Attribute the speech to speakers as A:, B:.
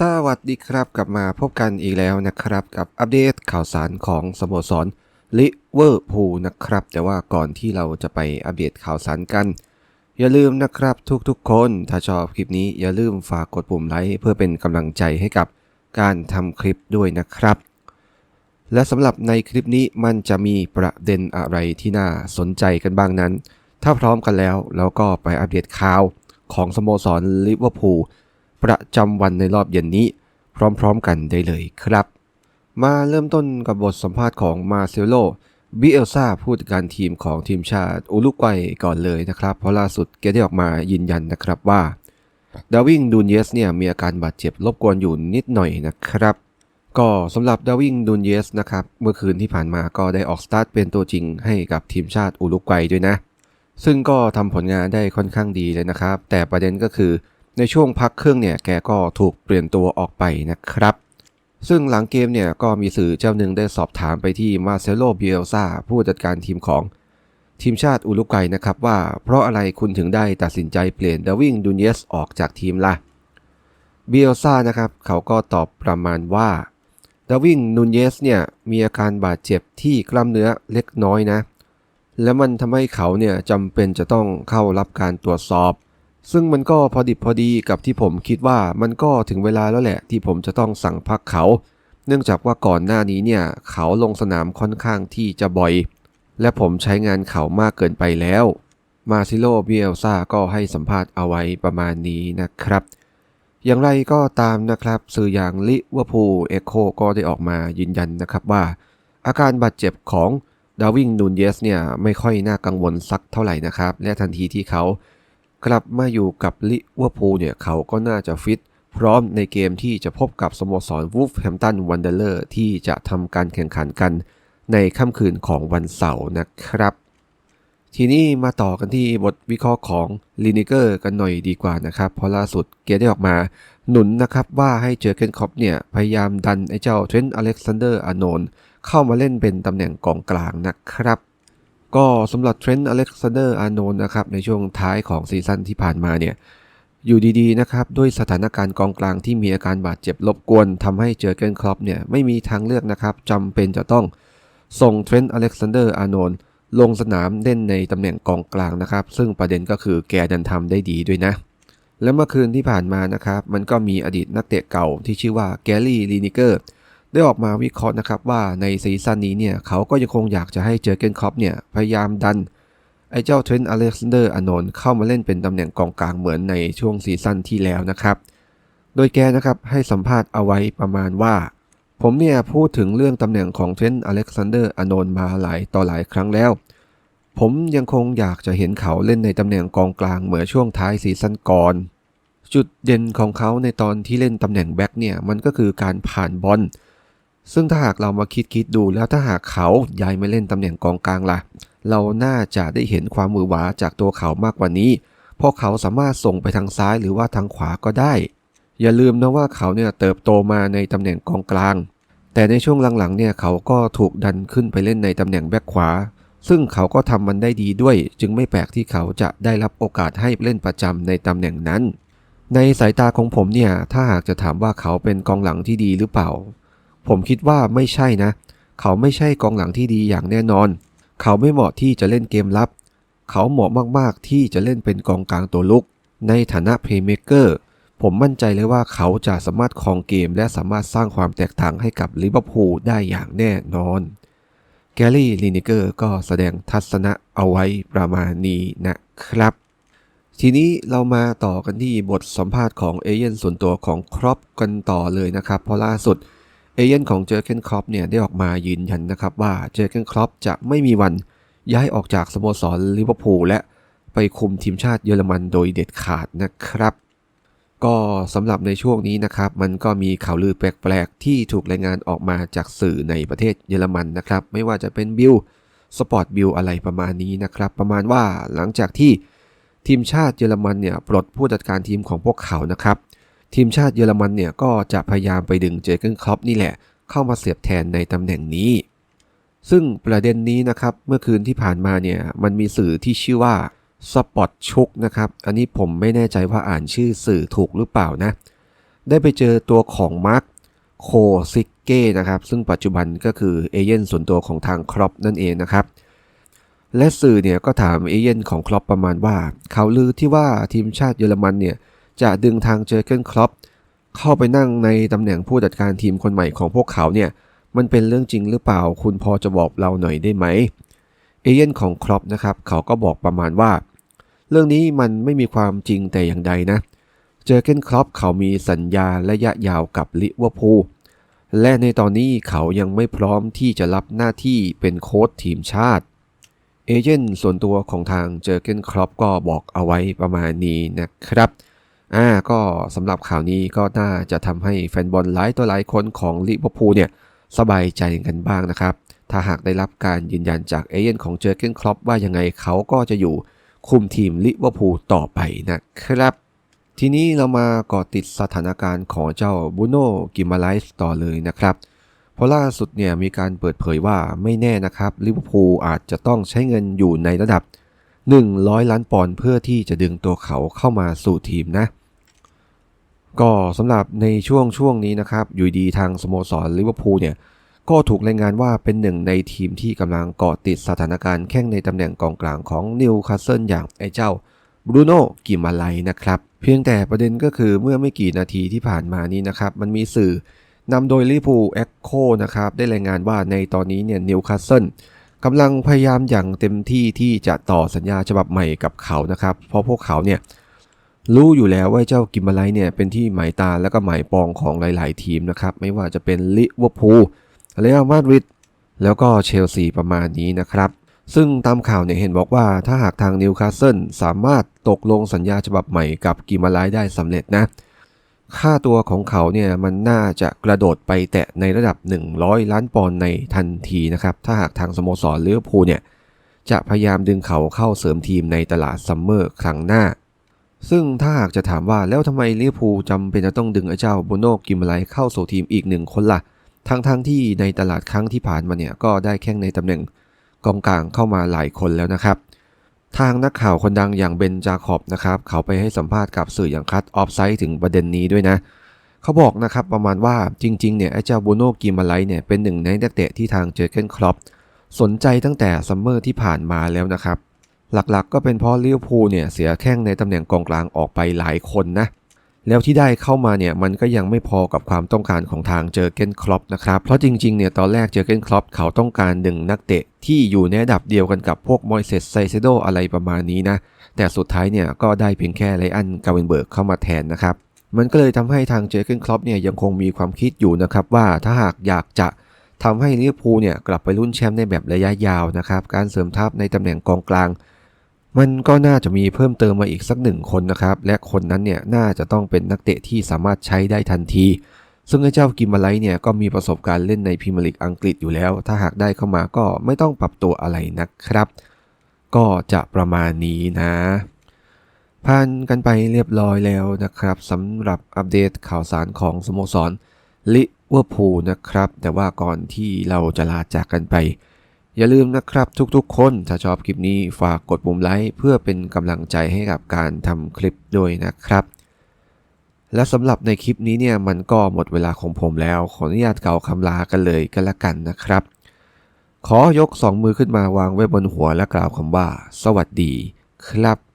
A: สวัสดีครับกลับมาพบกันอีกแล้วนะครับกับอัปเดตข่าวสารของสโมสรลิเวอร์พูลนะครับ แต่ว่าก่อนที่เราจะไปอัปเดตข่าวสารกัน อย่าลืมนะครับทุกๆคน ถ้าชอบคลิปนี้อย่าลืมฝากกดปุ่มไลค์เพื่อเป็นกำลังใจให้กับการทำคลิปด้วยนะครับ และสำหรับในคลิปนี้มันจะมีประเด็นอะไรที่น่าสนใจกันบ้างนั้น ถ้าพร้อมกันแล้วเราก็ไปอัปเดตข่าวของสโมสรลิเวอร์พูล ประจำวันในรอบเย็นนี้ พร้อมๆกันได้เลยครับ มาเริ่มต้นกับบทสัมภาษณ์ของมาเซโลบิเอลซาผู้จัดการทีมของทีมชาติอุรุกวัยก่อนเลยนะครับ เพราะล่าสุดแกได้ออกมายืนยันนะครับว่าดาวิงดูนเยสเนี่ยมีอาการบาดเจ็บรบกวนอยู่นิดหน่อยนะครับ ก็สำหรับดาวิงดูนเยสนะครับเมื่อคืนที่ผ่านมาก็ได้ออกสตาร์ทเป็นตัวจริงให้กับทีมชาติอุรุกวัยด้วยนะ ซึ่งก็ทำผลงานได้ค่อนข้างดีเลยนะครับ แต่ประเด็นก็คือ ในช่วงพักครึ่งเนี่ยแกก็ถูกเปลี่ยนตัวออกไปนะครับ ซึ่งหลังเกมเนี่ยก็มีสื่อเจ้าหนึ่งได้สอบถามไปที่มาเซโลเบียลซาผู้จัดการทีมของทีมชาติอุรุกวัยนะครับว่าเพราะอะไรคุณถึงได้ตัดสินใจเปลี่ยนดาวิงดูเนสออกจากทีมล่ะเบียลซานะครับเขาก็ตอบประมาณว่าดาวิงนูนเยสเนี่ยมีอาการบาดเจ็บที่กล้ามเนื้อเล็กน้อยนะ และมันทำให้เขาเนี่ยจำเป็นจะต้องเข้ารับการตรวจสอบ ซึ่งมันก็พอดิบพอดีกับที่ผมคิดว่ามันก็ถึงเวลาแล้วแหละที่ผมจะต้องสั่งพักเขา เนื่องจากว่าก่อนหน้านี้เนี่ยเขาลงสนามค่อนข้างที่จะบ่อย และผมใช้งานเขามากเกินไปแล้ว มาซิโลเบียลซาก็ให้สัมภาษณ์เอาไว้ประมาณนี้นะครับ อย่างไรก็ตามนะครับ สื่ออย่างลิเวอร์พูลเอโคก็ได้ออกมายืนยันนะครับว่า อาการบาดเจ็บของดาวิงนูนเยสเนี่ยไม่ค่อยน่ากังวลสักเท่าไหร่นะครับ และทันทีที่เขา กลับมาอยู่กับลิเวอร์พูลเนี่ยเขาก็น่าจะฟิต พร้อมในเกมที่จะพบกับสโมสรวูฟแฮมตันวันเดอร์เลอร์ที่จะทำการแข่งขันกันในค่ำคืนของวันเสาร์นะครับ ทีนี้มาต่อกันที่บทวิเคราะห์ของลินิเกอร์กันหน่อยดีกว่านะครับ เพราะล่าสุดเกียร์ได้ออกมาหนุนนะครับว่าให้เจอเกนคอปเนี่ยพยายามดันไอ้เจ้าเทรนต์อเล็กซานเดอร์อานนเข้ามาเล่นเป็นตำแหน่งกองกลางนะครับ ก็สำหรับเทรนต์อเล็กซานเดอร์อานนนะครับในช่วงท้ายของซีซั่นที่ผ่านมาเนี่ยอยู่ดีๆนะครับด้วยสถานการณ์กองกลางที่มีอาการบาดเจ็บรบกวนทำให้เจอเกนครอปเนี่ยไม่มีทางเลือกนะครับจำเป็นจะต้องส่งเทรนต์อเล็กซานเดอร์อานนลงสนามเล่นในตำแหน่งกองกลางนะครับ ซึ่งประเด็นก็คือแกดันทำได้ดีด้วยนะ และเมื่อคืนที่ผ่านมานะครับ มันก็มีอดีตนักเตะเก่าที่ชื่อว่าแกลลี่ลีนิเกอร์ ได้ออกมาวิเคราะห์นะครับว่าในซีซั่นนี้เนี่ยเขาก็ยังคงอยากจะให้เจอเกนคอปเนี่ยพยายามดันไอ้เจ้าเทรนต์อเล็กซานเดอร์อานนเข้ามาเล่นเป็นตำแหน่งกองกลางเหมือนในช่วงซีซั่นที่แล้วนะครับ โดยแกนะครับให้สัมภาษณ์เอาไว้ประมาณว่า ผมเนี่ยพูดถึงเรื่องตำแหน่งของเทรนต์อเล็กซานเดอร์อานนมาหลายต่อหลายครั้งแล้ว ผมยังคงอยากจะเห็นเขาเล่นในตำแหน่งกองกลางเหมือนช่วงท้ายซีซั่นก่อนจุดเด่นของเขาในตอนที่เล่นตำแหน่งแบ็กเนี่ยมันก็คือการผ่านบอล ซึ่งถ้าหากเรามาคิดคิดดูแล้วถ้าหากเขาย้ายมาเล่นตำแหน่งกองกลางล่ะ เราน่าจะได้เห็นความมือหวาจากตัวเขามากกว่านี้ เพราะเขาสามารถส่งไปทางซ้ายหรือว่าทางขวาก็ได้ อย่าลืมนะว่าเขาเนี่ยเติบโตมาในตำแหน่งกองกลาง แต่ในช่วงหลังๆเนี่ยเขาก็ถูกดันขึ้นไปเล่นในตำแหน่งแบ็คขวา ซึ่งเขาก็ทำมันได้ดีด้วย จึงไม่แปลกที่เขาจะได้รับโอกาสให้เล่นประจำในตำแหน่งนั้น ในสายตาของผมเนี่ยถ้าหากจะถามว่าเขาเป็นกองหลังที่ดีหรือเปล่า ผมคิดว่าไม่ใช่นะ เขาไม่ใช่กองหลังที่ดีอย่างแน่นอน เขาไม่เหมาะที่จะเล่นเกมรับ เขาเหมาะมากๆที่จะเล่นเป็นกองกลางตัวลุก ในฐานะเพย์เมเกอร์ผมมั่นใจเลยว่าเขาจะสามารถครองเกม และสามารถสร้างความแตกต่างให้กับลิเวอร์พูลได้อย่างแน่นอน แกลลี่ลินิเกอร์ก็แสดงทัศนะเอาไว้ประมาณนี้นะครับ ทีนี้เรามาต่อกันที่บทสัมภาษณ์ของเอเย่นส่วนตัวของครอปกันต่อเลยนะครับ เพราะล่าสุด เอเย่นของเจอร์เกนครอปเนี่ยได้ออกมายืนยันนะครับว่าเจอร์เกนครอปจะไม่มีวันย้ายออกจากสโมสรลิเวอร์พูลและไปคุมทีมชาติเยอรมันโดยเด็ดขาดนะครับ ก็สำหรับในช่วงนี้นะครับ มันก็มีข่าวลือแปลกๆ ที่ถูกรายงานออกมาจากสื่อในประเทศเยอรมันนะครับ ไม่ว่าจะเป็นบิลสปอร์ตบิลอะไรประมาณนี้นะครับ ประมาณว่าหลังจากที่ทีมชาติเยอรมันเนี่ยปลดผู้จัดการทีมของพวกเขานะครับ ทีมชาติเยอรมันเนี่ยก็จะพยายามไปดึงเจอเกนครอปนี่แหละ เข้ามาเสียบแทนในตำแหน่งนี้ ซึ่งประเด็นนี้นะครับเมื่อคืนที่ผ่านมาเนี่ยมันมีสื่อที่ชื่อว่าสปอตชุกนะครับ อันนี้ผมไม่แน่ใจว่าอ่านชื่อสื่อถูกหรือเปล่านะ ได้ไปเจอตัวของมาร์คโคซิกเก้นะครับ ซึ่งปัจจุบันก็คือเอเย่นส่วนตัวของทางครอปนั่นเองนะครับ และสื่อเนี่ยก็ถามเอเย่นของครอปประมาณว่าข่าวลือที่ว่าทีมชาติเยอรมันเนี่ย จะดึงทางเจอเกนครอปเข้าไปนั่งในตำแหน่งผู้จัดการทีมคนใหม่ของพวกเขาเนี่ยมันเป็นเรื่องจริงหรือเปล่าคุณพอจะบอกเราหน่อยได้ไหมเอเย่นของครอปนะครับเขาก็บอกประมาณว่า เรื่องนี้มันไม่มีความจริงแต่อย่างใดนะ เจอเกนครอปเขามีสัญญาระยะยาวกับลิเวอร์พูลและในตอนนี้เขายังไม่พร้อมที่จะรับหน้าที่เป็นโค้ชทีมชาติเอเจนต์ส่วนตัวของทางเจอเกนครอปก็บอกเอาไว้ประมาณนี้นะครับ อ่าก็สำหรับข่าวนี้ก็น่าจะทำให้แฟนบอลหลายตัวหลายคนของลิเวอร์พูลเนี่ยสบายใจกันบ้างนะครับ ถ้าหากได้รับการยืนยันจากเอเจนต์ของเจอเกนครอปว่ายังไงเขาก็จะอยู่คุมทีมลิเวอร์พูลต่อไปนะครับ ทีนี้เรามากาะติดสถานการณ์ของเจ้าบูโน่กิมาไลส์ต่อเลยนะครับเพราะล่าสุดเนี่ยมีการเปิดเผยว่าไม่แน่นะครับลิเวอร์พูลอาจจะต้องใช้เงินอยู่ในระดับ 100 ล้านปอนด์เพื่อที่จะดึงตัวเขาเข้ามาสู่ทีมนะ ก็สำหรับในช่วงช่วงนี้นะครับ อยู่ดีทางสโมสรลิเวอร์พูลเนี่ย ก็ถูกรายงานว่าเป็นหนึ่งในทีมที่กำลังเกาะติดสถานการณ์แข่งในตำแหน่งกองกลางของนิวคาสเซิลอย่างไอ้เจ้าบรูโน่กิมาไลนะครับ เพียงแต่ประเด็นก็คือเมื่อไม่กี่นาทีที่ผ่านมานี้นะครับ มันมีสื่อนำโดยลิปูเอ็กโคนะครับ ได้รายงานว่าในตอนนี้เนี่ยนิวคาสเซิลกำลังพยายามอย่างเต็มที่ที่จะต่อสัญญาฉบับใหม่กับเขานะครับ เพราะพวกเขาเนี่ย รู้อยู่แล้วว่าเจ้ากิมมาไลเนี่ยเป็นที่หมายตาและก็หมายปองของหลาย ๆ ทีมนะครับ ไม่ว่าจะเป็นลิเวอร์พูลเรอัลมาดริดแล้วก็เชลซีประมาณนี้นะครับ ซึ่งตามข่าวเนี่ยเห็นบอกว่าถ้าหากทางนิวคาสเซิลสามารถตกลงสัญญาฉบับใหม่กับกิมาไลได้สำเร็จนะ ค่าตัวของเขาเนี่ยมันน่าจะกระโดดไปแตะในระดับ 100 ล้านปอนด์ในทันทีนะครับ ถ้าหากทางสโมสรลิเวอร์พูลเนี่ยจะพยายามดึงเขาเข้าเสริมทีมในตลาดซัมเมอร์ครั้งหน้า ซึ่งถ้าหากจะถามว่าแล้วทำไมลิเวอร์พูลจำเป็นจะต้องดึงไอ้เจ้าโบโนกิมาไลเข้าสู่ทีมอีกหนึ่งคนล่ะ ทั้งๆทที่ในตลาดครั้งที่ผ่านมาเนี่ยก็ได้แข่งในตำแหน่งกองกลางเข้ามาหลายคนแล้วนะครับ ทางนักข่าวคนดังอย่างเบนจาคอบนะครับ เขาไปให้สัมภาษณ์กับสื่ออย่างคัตออฟไซต์ถึงประเด็นนี้ด้วยนะ เขาบอกนะครับประมาณว่าจริงๆเนี่ยไอ้เจ้าบูโน่กิมาไลเนี่ยเป็นหนึ่งในนักเตะที่ทางเจอเกนครอปสนใจตั้งแต่ซัมเมอร์ที่ผ่านมาแล้วนะครับ หลักๆ ก็เป็นเพราะลิเวอร์พูลเนี่ยเสียแข้งในตำแหน่งกองกลางออกไปหลายคนนะ แล้วที่ได้เข้ามาเนี่ยมันก็ยังไม่พอกับความต้องการของทางเจอเกนครอปนะครับ เพราะจริงๆเนี่ยตอนแรกเจอเกนครอปเขาต้องการดึงนักเตะที่อยู่ในระดับเดียวกันกับพวกมอยเซสไซเซโดอะไรประมาณนี้นะ แต่สุดท้ายเนี่ยก็ได้เพียงแค่ไลอันกาเวนเบิร์กเข้ามาแทนนะครับ มันก็เลยทำให้ทางเจอเกนครอปเนี่ยยังคงมีความคิดอยู่นะครับว่าถ้าหากอยากจะทำให้ลิเวอร์พูลเนี่ยกลับไปลุ้นแชมป์ในแบบระยะยาวนะครับการเสริมทัพในตำแหน่งกองกลาง มันก็น่าจะมีเพิ่มเติมมาอีกสักหนึ่งคนนะครับ และคนนั้นเนี่ยน่าจะต้องเป็นนักเตะที่สามารถใช้ได้ทันที ซึ่งไอ้เจ้ากิมมาไลเนี่ยก็มีประสบการณ์เล่นในพรีเมียร์ลีกอังกฤษอยู่แล้ว ถ้าหากได้เข้ามาก็ไม่ต้องปรับตัวอะไรนะครับ ก็จะประมาณนี้นะผ่านกันไปเรียบร้อยแล้วนะครับสำหรับอัปเดตข่าวสารของสโมสรลิเวอร์พูลนะครับ แต่ว่าก่อนที่เราจะลาจากกันไป อย่าลืมนะครับทุกๆ คนถ้าชอบคลิปนี้ฝากกดปุ่มไลค์เพื่อเป็นกำลังใจให้กับการทำคลิปด้วยนะครับ และสำหรับในคลิปนี้เนี่ยมันก็หมดเวลาของผมแล้ว ขออนุญาตเกล่าวคำลากันเลยกันละกันนะครับ ขอยกสองมือขึ้นมาวางไว้บนหัวและกล่าวคำว่า สวัสดีครับ